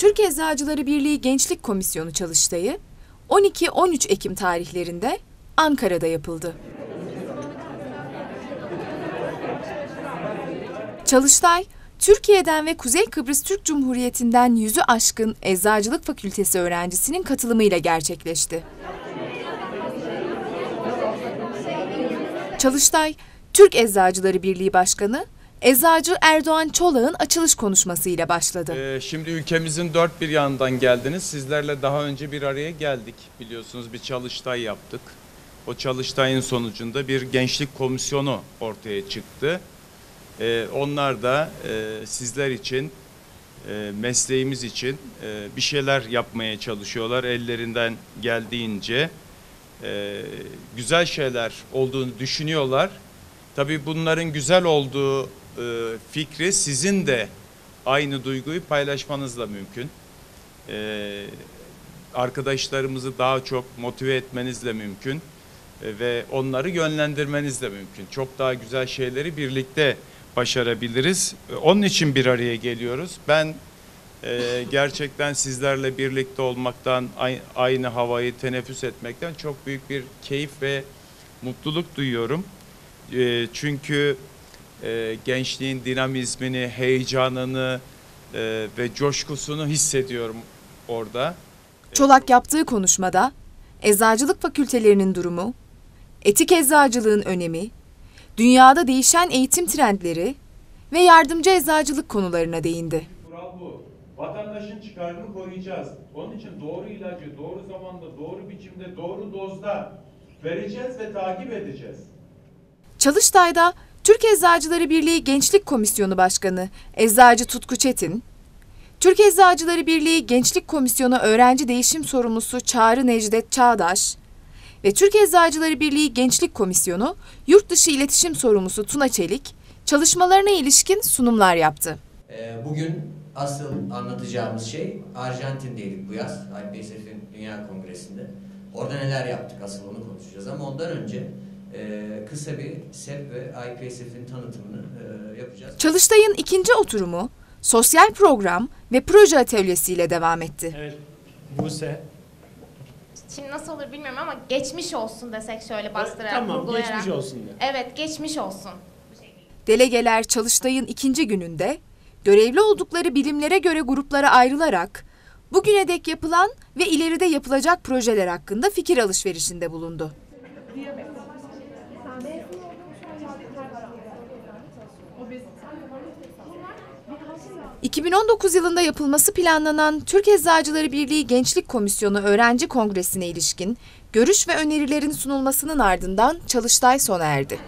Türk Eczacıları Birliği Gençlik Komisyonu çalıştayı 12-13 Ekim tarihlerinde Ankara'da yapıldı. Çalıştay, Türkiye'den ve Kuzey Kıbrıs Türk Cumhuriyeti'nden yüzü aşkın Eczacılık Fakültesi öğrencisinin katılımıyla gerçekleşti. Çalıştay, Türk Eczacıları Birliği Başkanı Eczacı Erdoğan Çolak'ın açılış konuşmasıyla başladı. Ee, şimdi ülkemizin dört bir yanından geldiniz. Sizlerle daha önce bir araya geldik. Biliyorsunuz bir çalıştay yaptık. O çalıştayın sonucunda bir gençlik komisyonu ortaya çıktı. Ee, onlar da e, sizler için, e, mesleğimiz için e, bir şeyler yapmaya çalışıyorlar. Ellerinden geldiğince e, güzel şeyler olduğunu düşünüyorlar. Tabii bunların güzel olduğu e, fikri sizin de aynı duyguyu paylaşmanızla mümkün. E, arkadaşlarımızı daha çok motive etmenizle mümkün e, ve onları yönlendirmenizle mümkün. Çok daha güzel şeyleri birlikte başarabiliriz. E, Onun için bir araya geliyoruz. Ben e, gerçekten sizlerle birlikte olmaktan, ay- aynı havayı teneffüs etmekten çok büyük bir keyif ve mutluluk duyuyorum. E, çünkü e, gençliğin dinamizmini, heyecanını e, ve coşkusunu hissediyorum orada. Çolak yaptığı konuşmada eczacılık fakültelerinin durumu, etik eczacılığın önemi, dünyada değişen eğitim trendleri ve yardımcı eczacılık konularına değindi. Kural bu. Vatandaşın çıkarını koruyacağız. Onun için doğru ilacı doğru zamanda, doğru biçimde, doğru dozda vereceğiz ve takip edeceğiz. Çalıştay'da Türk Eczacıları Birliği Gençlik Komisyonu Başkanı Eczacı Tutku Çetin, Türk Eczacıları Birliği Gençlik Komisyonu Öğrenci Değişim Sorumlusu Çağrı Necdet Çağdaş ve Türk Eczacıları Birliği Gençlik Komisyonu Yurtdışı İletişim Sorumlusu Tuna Çelik, çalışmalarına ilişkin sunumlar yaptı. Ee, Bugün asıl anlatacağımız şey Arjantin'deydik bu yaz. IPSF'in Dünya Kongresi'nde. Orada neler yaptık asıl onu konuşacağız ama ondan önce e, kısa bir SEP ve IPSF'in tanıtımını e, yapacağız. Çalıştay'ın ikinci oturumu sosyal program ve proje atölyesiyle devam etti. Evet, Buse. Şimdi nasıl olur bilmiyorum ama geçmiş olsun desek şöyle bastırarak, tamam, vurgulayarak. geçmiş olsun de. Evet, geçmiş olsun. Delegeler Çalıştay'ın ikinci gününde görevli oldukları bilimlere göre gruplara ayrılarak bugüne dek yapılan ve ileride yapılacak projeler hakkında fikir alışverişinde bulundu. ...2019 yılında yapılması planlanan Türk Eczacıları Birliği Gençlik Komisyonu Öğrenci Kongresi'ne ilişkin görüş ve önerilerin sunulmasının ardından Çalıştay sona erdi.